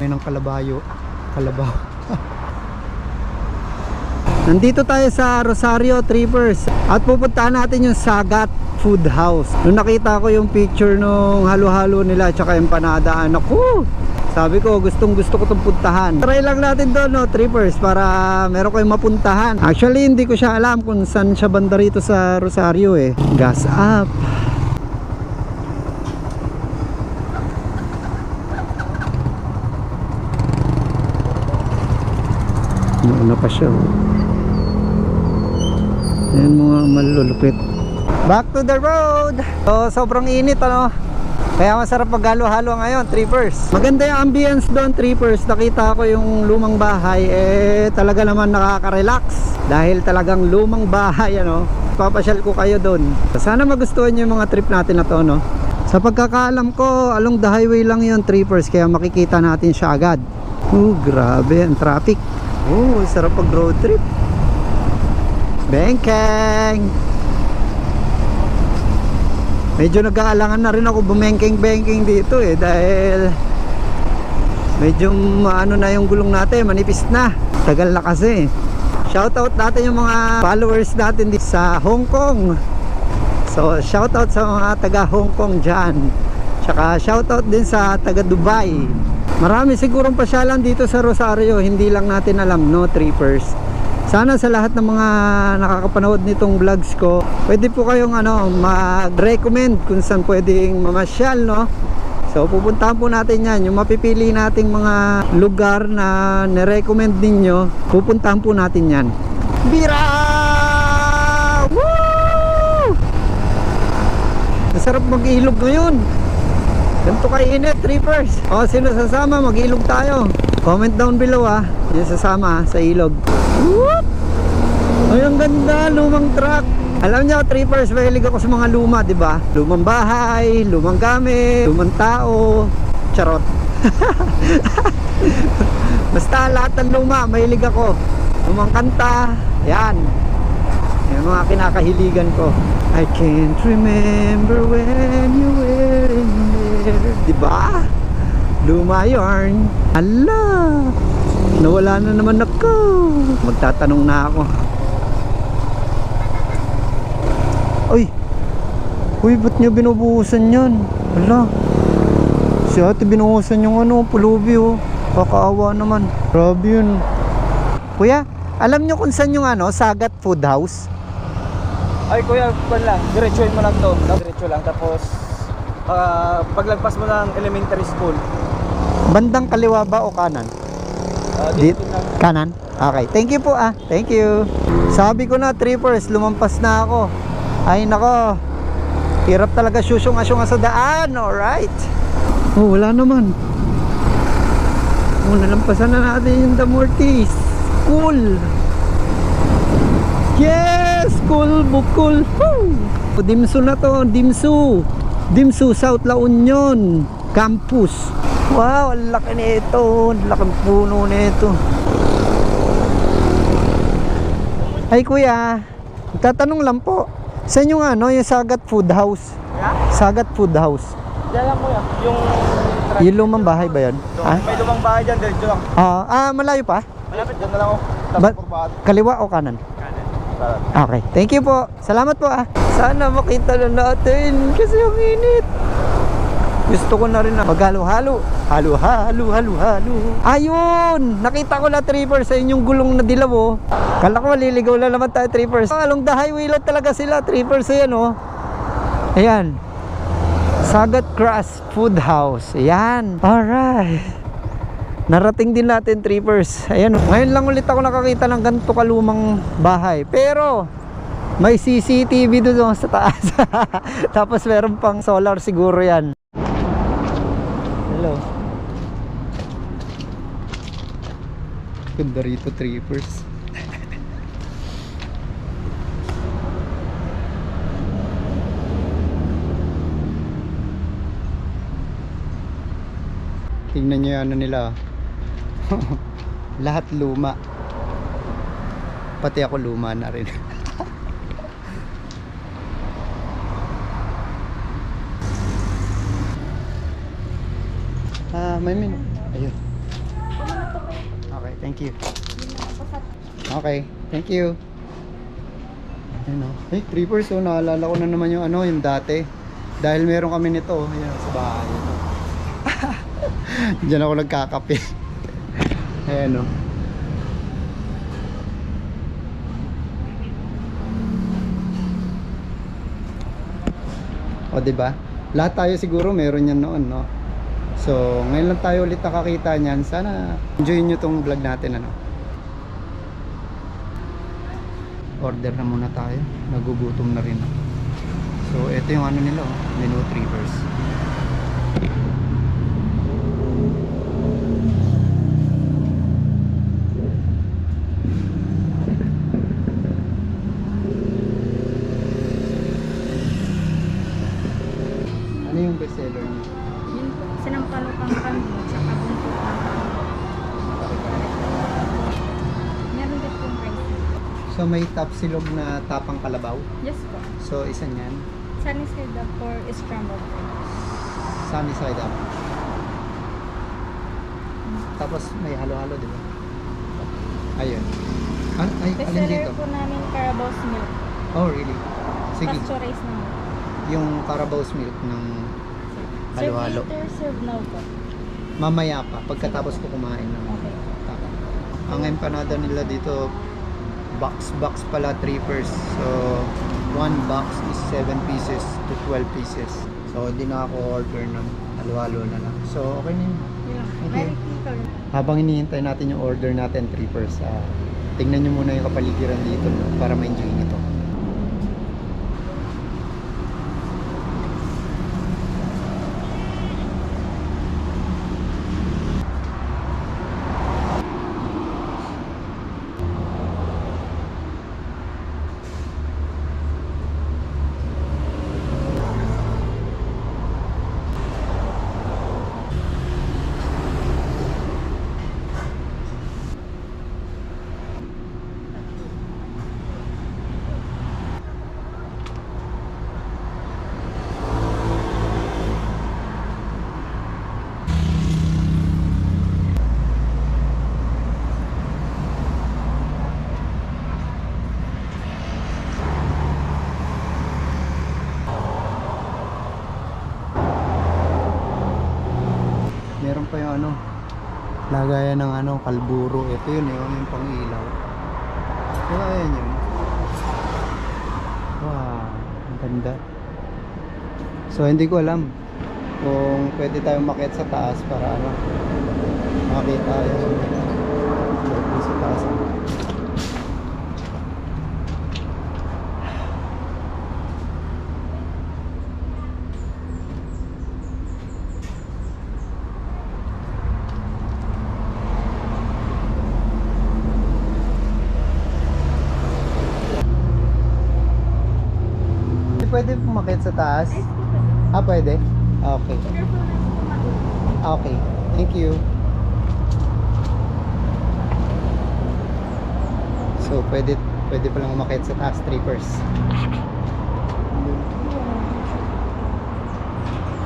May ng kalabayo. Kalabaw. Nandito tayo sa Rosario Trippers at pupuntahan natin yung Sagat Food House. Nung nakita ko yung picture nung halo-halo nila at saka empanada, naku! Sabi ko, gustong gusto ko itong puntahan. Try lang natin doon, no, Trippers, para meron kayong mapuntahan. Actually, hindi ko siya alam kung saan siya banda rito sa Rosario eh. Gas up. Nauna pa siya. oh. Ayan mga malulupit. Back to the road! So, sobrang init ano. Kaya masarap maghalo-halo ngayon, trippers. Maganda yung ambience doon, trippers. Nakita ko yung lumang bahay, eh talaga naman nakaka-relax. Dahil talagang lumang bahay, ano. Papasyal ko kayo doon. Sana magustuhan nyo yung mga trip natin na to, no. Sa pagkakaalam ko, along the highway lang yun, trippers. Kaya makikita natin siya agad. Oh, grabe ang traffic. Oh, sarap pag road trip. Bengkeng! Medyo nag-aalangan na rin ako bumengkeng-bengkeng dito eh dahil medyo ano na yung gulong natin, manipis na. Tagal na kasi. Shoutout natin yung mga followers natin dito sa Hong Kong. So shoutout sa mga taga Hong Kong dyan. Tsaka shoutout din sa taga Dubai. Marami sigurong pasyalan dito sa Rosario, hindi lang natin alam, no, trippers. Sana sa lahat ng mga nakakapanood nitong vlogs ko, pwede po kayong ano, mag-recommend kung saan pwedeng mamasyal, no? So pupuntahan po natin yan, yung mapipili nating mga lugar na nirecommend ninyo, pupuntahan po natin yan. Bira! Woo! Masarap mag-ilog ngayon. Ganito kainit, trippers. O, sino sasama? Mag-ilog tayo. Comment down below ah. Yung sasama sa ilog. Whoop! Ay, ang ganda. Lumang truck. Alam niyo, trippers, mahilig ako sa mga luma, di ba? Lumang bahay, lumang gamit, lumang tao. Charot. Basta lahat ng luma, mahilig ako. Lumang kanta. Yan. Yan mga kinakahiligan ko. I can't remember when you were in. Di ba? Luma yarn. Ala! Nawala na naman ako. Magtatanong na ako. Uy! Uy, ba't niya binubuhusan yan? Ala! Si ate binuhusan yung ano, pulubi oh. Kakaawa naman. Grabe yun. Kuya, alam niyo kung saan yung ano, Sagat Food House? Ay kuya, kwan lang, diretsuhin mo lang to. Diretso lang, tapos ah, paglagpas mo ng elementary school, Bandang kaliwa ba o kanan? uh, Di- dito. Kanan? Okay. Thank you po ah. Thank you. Sabi ko na, trippers, lumampas na ako. Ay nako. Hirap talaga susyong-asyong sa daan. Alright. Oh, wala naman. Oh, nalampasan na natin yung Damortis. Cool. Yes! Cool, bukul. Woo! Dimsu na to, Dimsu. Dimsu, South La Union Campus. Wow, ang laki nito. Ang laking puno nito. Ay kuya, tatanong lang po. Saan yung ano, yung Sagat Food House? Yeah? Sagat Food House. Diyan lang kuya, yung... Yung lumang bahay ba yan? Ah, May lumang bahay dyan, diretso lang. ah, ah, malayo pa? Malapit dyan na lang ako. Ba-. Kaliwa o kanan? Okay, thank you po. Salamat po ah. Sana makita na natin kasi ang init. Gusto ko na rin na maghalo-halo. Halo-halo, halo-halo. Ayun! Nakita ko na trippers sa inyong gulong na dilaw oh. Kala ko maliligaw na naman tayo trippers. Along the highway lang talaga sila trippers ayan oh. Ayan. Sagat Grass Food House. Ayan. Alright. Narating din natin trippers. Ayan, oh. ngayon lang ulit ako nakakita ng ganito kalumang bahay. Pero may CCTV doon sa taas. Tapos meron pang solar siguro 'yan. Hello. Ganda rito trippers. Tingnan nyo yung ano nila. Lahat luma. Pati ako luma na rin. ah, may min. Ayun. Okay, thank you. Okay, thank you. Ayun o. Hey, trippers oh, naalala ko na naman yung ano, yung dati. Dahil meron kami nito, oh, ayan, sa bahay. Ito. Diyan ako nagkakape. Ayan oh. o. O, di ba? Lahat tayo siguro meron yan noon, no? So, ngayon lang tayo ulit nakakita niyan. Sana enjoy nyo tong vlog natin, ano? Order na muna tayo. Nagugutom na rin. So, ito yung ano nila, oh. Menu Trippers. So, may tapsilog na tapang kalabaw. Yes po. So, isa niyan. Sunny side up for scrambled eggs. Sunny side up. Tapos may halo-halo, di ba? Ayun. An ay, alin dito? po namin Carabao's milk. Oh, really? Sige. Pasteurized na. Yung Carabao's milk ng halo-halo. Serve later, serve now po. Mamaya pa, pagkatapos ko kumain ng Okay. Ang empanada nila dito, box-box pala, 3 pers. So, one box is 7 pieces to 12 pieces. So, hindi na ako order ng halo-halo na lang. So, okay na yun. Quick. Habang hinihintay natin yung order natin, trippers, ah, tingnan nyo muna yung kapaligiran dito no, para ma-enjoy nyo to. Meron pa yung ano, lagayan ng ano, kalburo. Ito yun, yun yung pang ilaw. Diba yan yun? Wow, ang ganda. So hindi ko alam kung pwede tayong makit sa taas para ano, makita yung sa taas. Pwede pumakit sa taas? Ah, pwede? Okay. Okay. Thank you. So, pwede pwede pa lang umakyat sa taas trippers.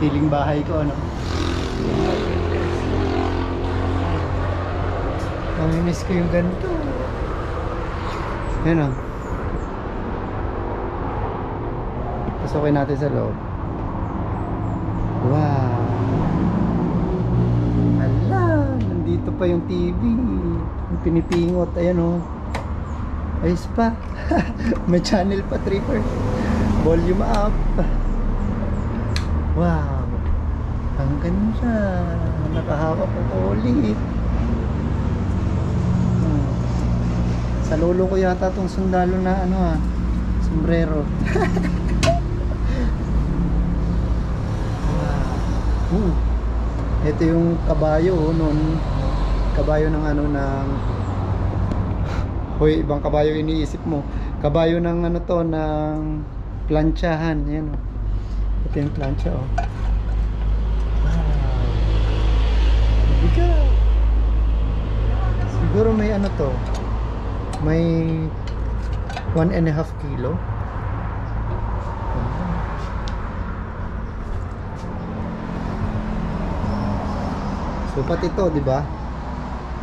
Feeling bahay ko, ano? Namimiss ko yung ganito. Yan o. Pasukin natin sa loob. Wow. Ala, nandito pa yung TV. Yung pinipingot, ayan o. Ayos pa. May channel pa, Tripper. Volume up. Wow. Ang ganda. Nakahawak ko ulit. Hmm. Sa lolo ko yata tong sundalo na ano ah, sombrero. Uh. Ito yung kabayo oh, noon. Kabayo ng ano ng Hoy, ibang kabayo iniisip mo. Kabayo ng ano to ng planchahan, yan oh. Ito yung plancha oh. Wow. Siguro may ano to. May one and a half kilo. So pati to, di ba?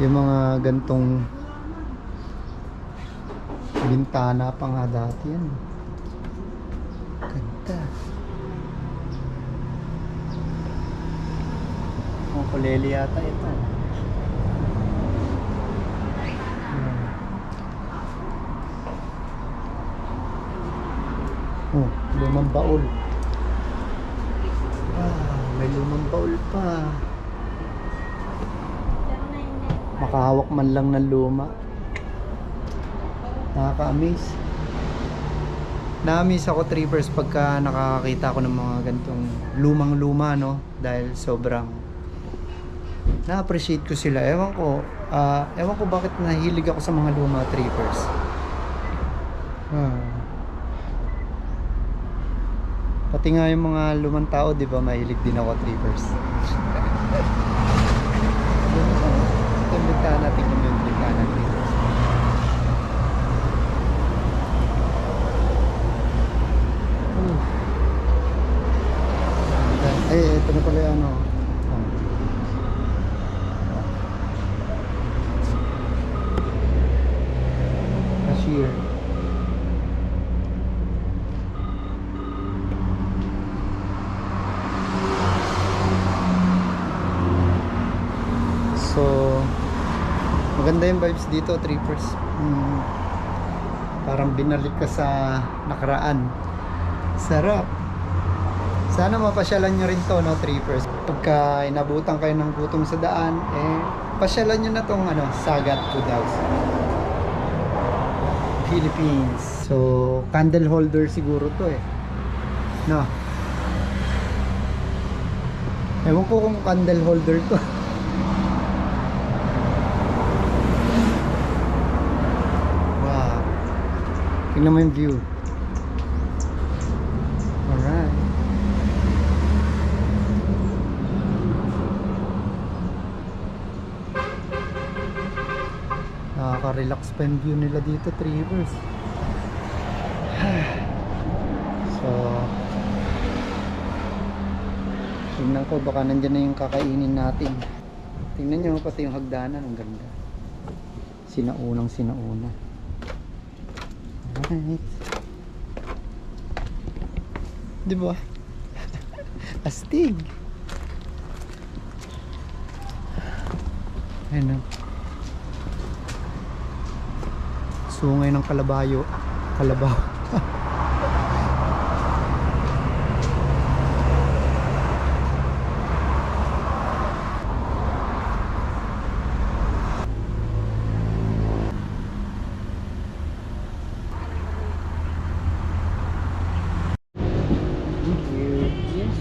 Yung mga gantong bintana pa nga dati yan. Ganda. Ang kuleli yata ito. Hmm. Oh, lumang baul. Ah, may lumang baul pa. Makahawak man lang ng luma. Nakaka-amaze. Na-amaze ako trippers pagka nakakakita ko ng mga gantong lumang-luma no dahil sobrang na-appreciate ko sila. Ewan ko, ah, ewan ko bakit nahilig ako sa mga luma trippers. Ah. Pati nga yung mga lumang tao, di ba, mahilig din ako trippers. Tingnan mo yung bintana trippers. Hmm. Ay, ito na pala yung ano. Ah. Cashier. So, maganda yung vibes dito, trippers. Hmm. Parang binalik ka sa nakaraan. Sarap. Sana mapasyalan nyo rin to, no, trippers. Pagka inabutan kayo ng gutom sa daan, eh, pasyalan nyo na tong ano, Sagat Food House. Philippines. So, candle holder siguro to eh. No. Ewan ko kung candle holder to. Tingnan mo yung view. Alright. Nakaka-relax pa yung view nila dito, Trivers. so, tingnan ko baka nandyan na yung kakainin natin. Tingnan nyo pati yung hagdanan, ang ganda. Sinaunang sinauna. Alright. Di ba? Astig. Ayun na. Sungay ng kalabayo. Kalabaw. Thank you. Yes,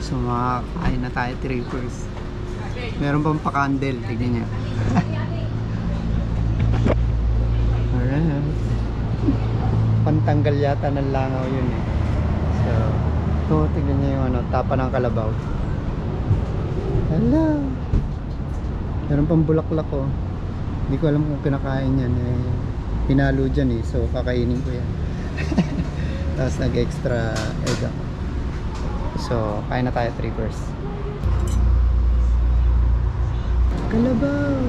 So makakain na tayo trippers. Meron pang pa-candle, tignan niya. Alright. Pantanggal yata ng langaw yun eh. So, ito, tignan niya yung ano, tapa ng kalabaw. Hello! Meron pang bulaklak oh. Hindi ko alam kung kinakain yan eh. Pinalo dyan eh, so kakainin ko yan. Tapos nag-extra egg ako. So, kain na tayo trippers. Kalabaw!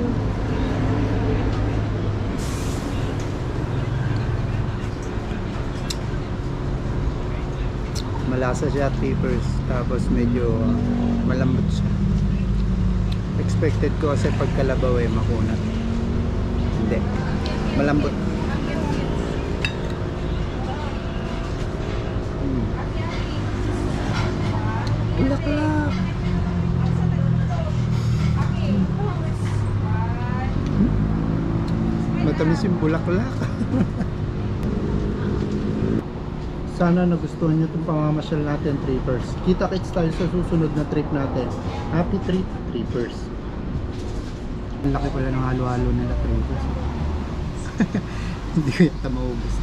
Malasa siya trippers. Tapos medyo malambot siya. Expected ko kasi pag kalabaw eh makunat. Hindi. Malambot. Hmm. Bulaklak. Matamis yung bulaklak. Sana nagustuhan nyo itong pamamasyal natin, trippers. Kita kits tayo sa susunod na trip natin. Happy trip, trippers. Ang laki pala ng halo-halo nila, trippers. Hindi ko yata maubos.